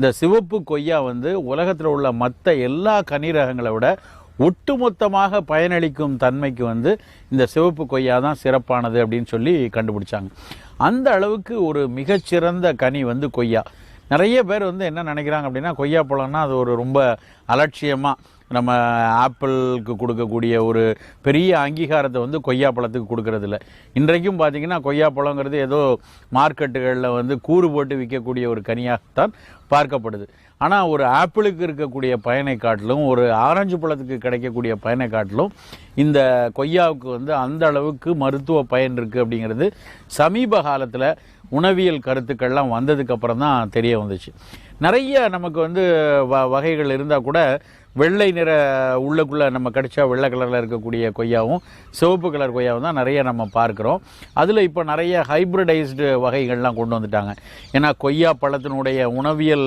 இந்த சிவப்பு கொய்யா வந்து உலகத்தில் உள்ள மற்ற எல்லா கனி ரகங்களை விட ஒட்டுமொத்தமாக பயனளிக்கும் தன்மைக்கு வந்து இந்த சிவப்பு கொய்யா தான் சிறப்பானது அப்படின்னு சொல்லி கண்டுபிடிச்சாங்க. அந்த அளவுக்கு ஒரு மிகச்சிறந்த கனி வந்து கொய்யா. நிறைய பேர் வந்து என்ன நினைக்கிறாங்க அப்படின்னா கொய்யா பழம்னா அது ஒரு ரொம்ப அலட்சியமாக நம்ம ஆப்பிளுக்கு கொடுக்கக்கூடிய ஒரு பெரிய அங்கீகாரத்தை வந்து கொய்யா பழத்துக்கு இன்றைக்கும் பார்த்தீங்கன்னா கொய்யா பழங்கிறது ஏதோ மார்க்கெட்டுகளில் வந்து கூறு போட்டு விற்கக்கூடிய ஒரு கனியாகத்தான் பார்க்கப்படுது. ஆனால் ஒரு ஆப்பிளுக்கு இருக்கக்கூடிய பயனை காட்டிலும் ஒரு ஆரஞ்சு பழத்துக்கு கிடைக்கக்கூடிய பயனை காட்டிலும் இந்த கொய்யாவுக்கு வந்து அந்த அளவுக்கு மருத்துவ பயன் இருக்குது அப்படிங்கிறது சமீப காலத்தில் உணவியல் கருத்துக்கள்லாம் வந்ததுக்கப்புறம் தான் தெரிய வந்துச்சு. நிறைய நமக்கு வந்து வ வகைகள் இருந்தால் கூட வெள்ளை நிற உள்ளுக்குள்ளே நம்ம கடிச்சா வெள்ளை கலரில் இருக்கக்கூடிய கொய்யாவும் சிவப்பு கலர் கொய்யாவும் தான் நிறைய நம்ம பார்க்குறோம். அதில் இப்போ நிறைய ஹைப்ரிடைஸ்டு வகைகள்லாம் கொண்டு வந்துட்டாங்க. ஏன்னா கொய்யா பழத்தினுடைய உணவியல்